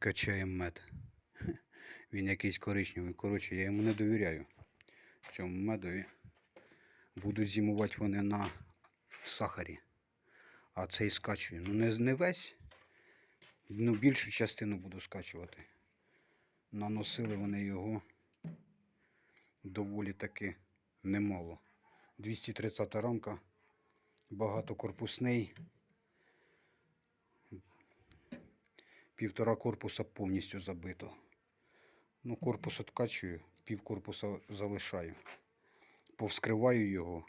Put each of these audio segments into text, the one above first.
Качаємо мед. Він якийсь коричневий. Коротше, я йому не довіряю. Цьому медові. Будуть зимувати вони на сахарі. А цей скачую. Ну не, не весь. Ну, більшу частину буду скачувати. Наносили вони його доволі таки немало. 230 рамка, багатокорпусний. Півтора корпуса повністю забито. Ну, корпус откачую, пів корпуса залишаю. Повскриваю його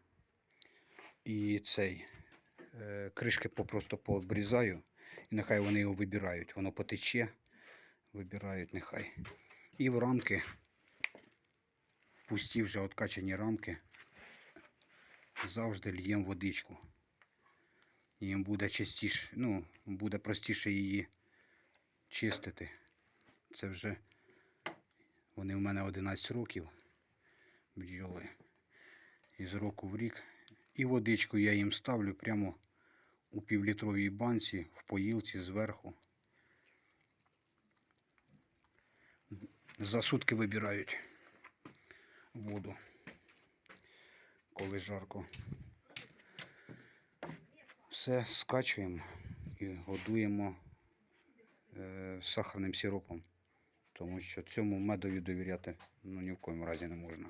і цей е, кришки попросту пообрізаю. І нехай вони його вибирають. Воно потече, вибирають нехай. І в рамки, в пусті вже откачані рамки, завжди льємо водичку. Їм буде частіше, ну, буде простіше її чистити. Це вже вони в мене 11 років бджоли. І з року в рік. І водичку я їм ставлю прямо у півлітровій банці, в поїлці зверху. За сутки вибирають воду, коли жарко. Все скачуємо і годуємо е, сахарним сиропом. Тому що цьому медові довіряти ну, ні в коєму разі не можна.